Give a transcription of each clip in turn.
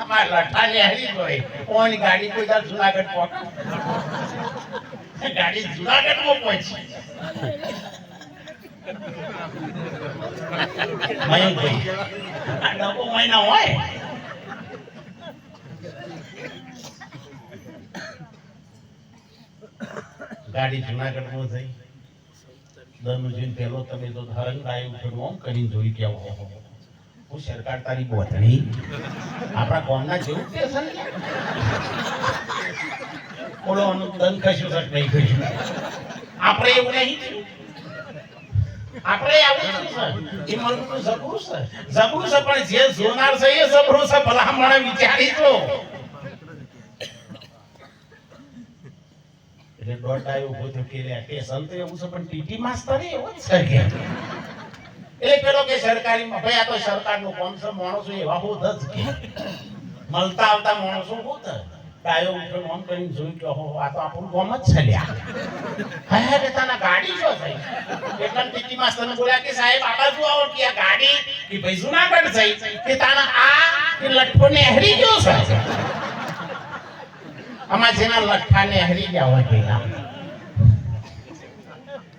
અમાર લઠાને હરી જોઈ ઓની ગાડી કોઈ જા જુનાગઢ પહોંચ. ગાડી જુનાગઢમાં પહોંચી. મયંકભાઈ આ ડબ્બો મહિના હોય? ગાડી જુનાગઢમાં થઈ. દરનુજીન પેલો તમે તો ધરંગ ડાયું આમ કરીને જોઈ કે ઓહો સરકાર તારી બોતણી આપણા કોમના જેવું જ બોલો, આનું ખસ્યું છે નહીં કર્યું. આપણે એવું નહીં આપણે આવું છે. જે જોનાર છે એ જબરું છે. વિચારી તો એટલે દોઢ કે લે, કે સંત એવું છે, પણ ટીટી માસ્તર એટલે કે સરકારીમાં ભાઈ, આ તો સરકારનું કોમ છે? માણસો એવા હોત જ મળતા આવતા માણસો હોત ડાયો ઉઠો આમ કરીને જોઈ કે હો, આ તો આપણું કોમ જ છે લ્યા. હે હે તને ગાડી શું થઈ એટલે ટીટી માસ્તરને બોલ્યા કે સાહેબ આબા શું આવો કે આ ગાડી? કે ભાઈ જુનાગઢ થઈ કે તાના આ કે લઠ્ઠો નેહરી ગયો છે? આમાં જેના લઠ્ઠા નેહરી ગયા હોય પેલા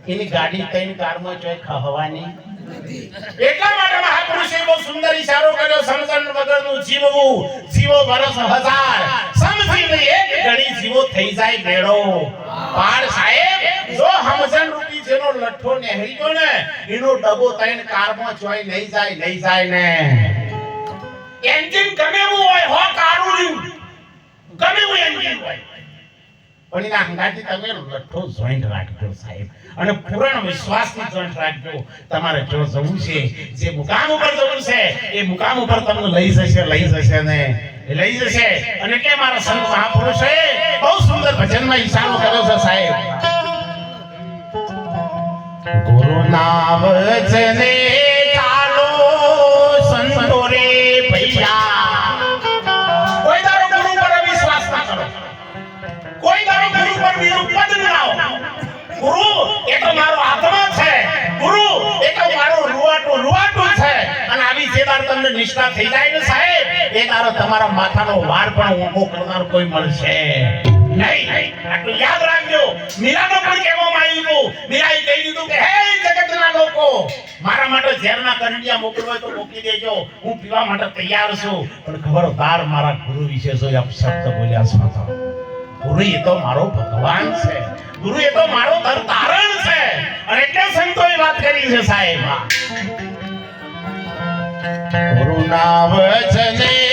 એની ગાડી તૈન કારમાં ચોય ખહવાની એટલા માટે મહાપુરુષે બહુ સુંદર ઈશારો કર્યો, સમજણ વગરનું જીવવું, જીવો વરસ હજાર. સમજીને એક ઘડી જીવો થઈ જાય બેડો પાર સાહેબ, જો સમજણ રૂપી જેનો લઠ્ઠો નેહરી ગયો ને, એનો ડબો તૈન કારમાં જોઈ લઈ જાય લઈ જાય ને. એન્જિન ગમે એવું હોય, હો કાળું રહ્યું. ગમે એવું એન્જિન હોય. પણ એના હંગાથી તમે લઠ્ઠો જોઈન્ટ રાખજો સાહેબ. અને પૂરણ વિશ્વાસથી જોઈન્ટ રાખજો તમારે જો જવું છે, જે મુકામ ઉપર જવું છે, એ મુકામ ઉપર તમને લઈ જશે લઈ જશે ને. લઈ જશે. અને કે મારા સંત મહાપુરુષે, બહુ સુંદર ભજનમાં ઈશારો કર્યો છે સાહેબ. ગુરુ ના વચને તમારા માથાનો વાર પણ ઊભો કરનાર કોઈ મળશે. નહીં આટલું યાદ રાખજો. મીરાનો પણ કહેવામાં આવ્યું મીરાએ કહી દીધું કે, હે જગતના લોકો, મારા માટે ઝેરના કરંડિયા મોકલવા તો મોકલી દેજો. હું પીવા માટે તૈયાર છું. પણ ખબરદાર મારા ગુરુ વિશે જો અપશબ્દ બોલ્યા છો તો, ગુરુ, એ તો મારો ભગવાન છે. ગુરુ, એ તો મારો ધર તારણ છે. અને એટલે સંતોએ વાત કરી છે સાહેબ. ગુરુ ના વચને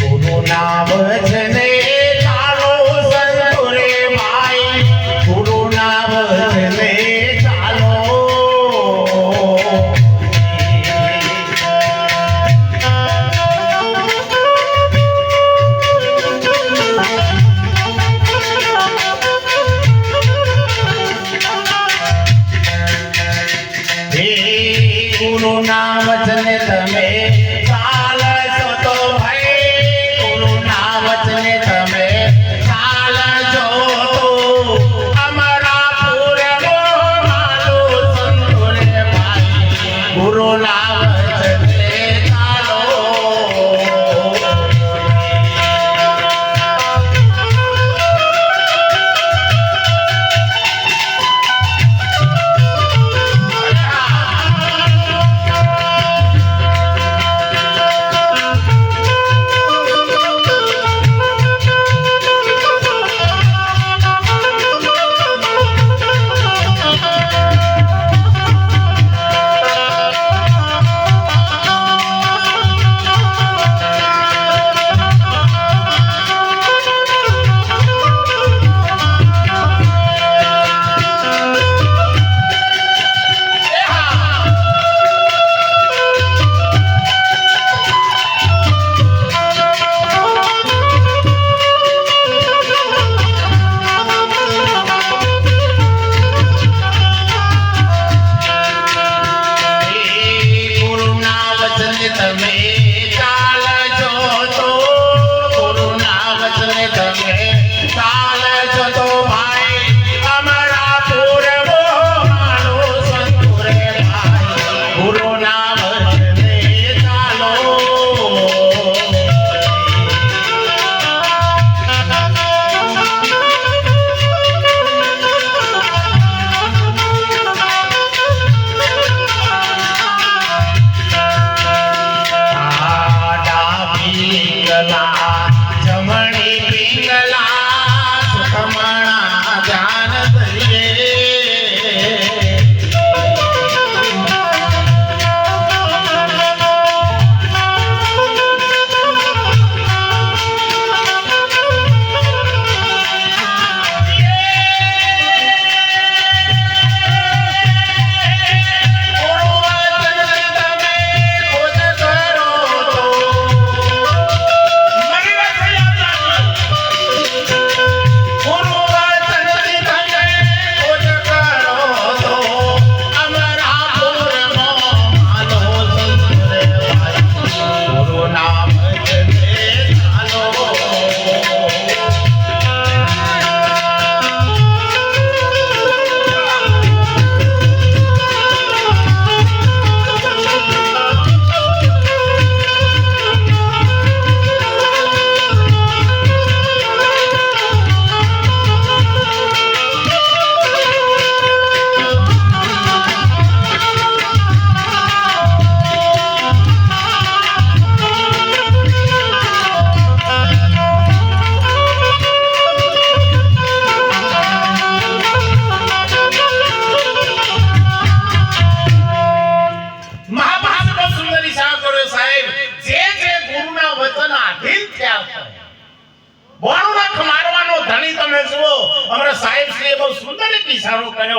ગુરુ ના વચને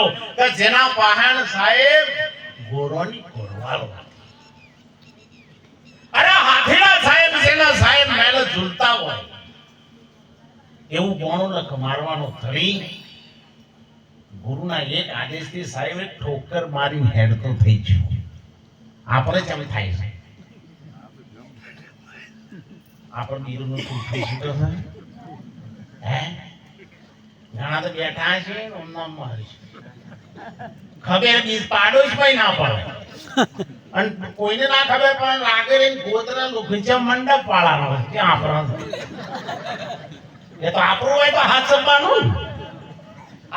કે જેના પાહણ સાહેબ ગોરોની ગોરવાળો. અરે હાથીડા સાહેબ જેના સાહેબ મેલે ઝૂલતા હોય. એવું બોણો લખ મારવાનો ધરી ગુરુના એક આદેશથી સાહેબે ઠોકર મારી હેડતો થઈ ગયો. આપણે કેમ થાય છે. આપણે બીરુનું શું થઈ શકે હે? ઘણા તો બેઠા છે ને ઓમનામ મારી ખબર બીજ પાડોશ ભાઈ ના પડે. અને કોઈને ના ખબર પણ લાગે રે ગોતરા લોખીચા મંડપ પાળાનો. ક્યાં આપણો એ તો આપણું હોય તો હાથ સંભાળવું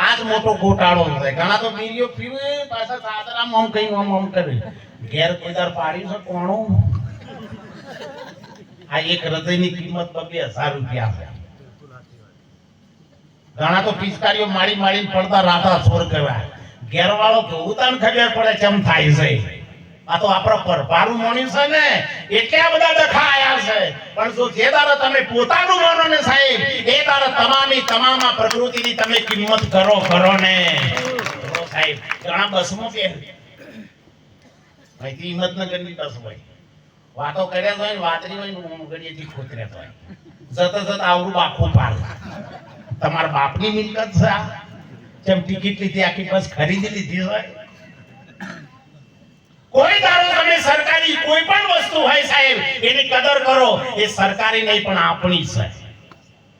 આજ મોટો ગોટાળો થાય ઘણા તો બીડીઓ પીવે, પાછા સાદરામ આમ કઈ આમ આમ કરે. ઘેર કોઈદાર પાડ્યું છે કોણું? આ એક હૃદયની કિંમત બબે હજાર રૂપિયા છે ઘણા તો પિચકારીઓ મારી મારીને પડતા રાતા સોર કરવા ઘેરવાળો જોતા ને ખબર પડે કેમ થાય છે. આ તો આપણા પરપારું મોણ્યું છે ને એટલે આ બધા ડખા આયા છે? પણ જો જે દાડો તમે પોતાનું માનો ને સાહેબ, એ દાડો તમામી તમામ આ પ્રકૃતિની તમે કિંમત કરો કરો ને. સાહેબ, ઘણા બસમાં કે અહીંથી હિંમતનગરની બસ હોય. વાતો કર્યા હોય વાતરી હોય ને ઉંગળીએથી ખોતર્યા હોય. જતા જતા આવડું બાખું પાલ તમારા બાપની મિલકત છે આ? જેમ ટિકિટ લીધી, આખી બસ ખરીદી લીધી હોય? કોઈ દારો તમે સરકારી કોઈ પણ વસ્તુ હોય સાહેબ, એની કદર કરો, એ સરકારી નહીં, પણ આપણી છે.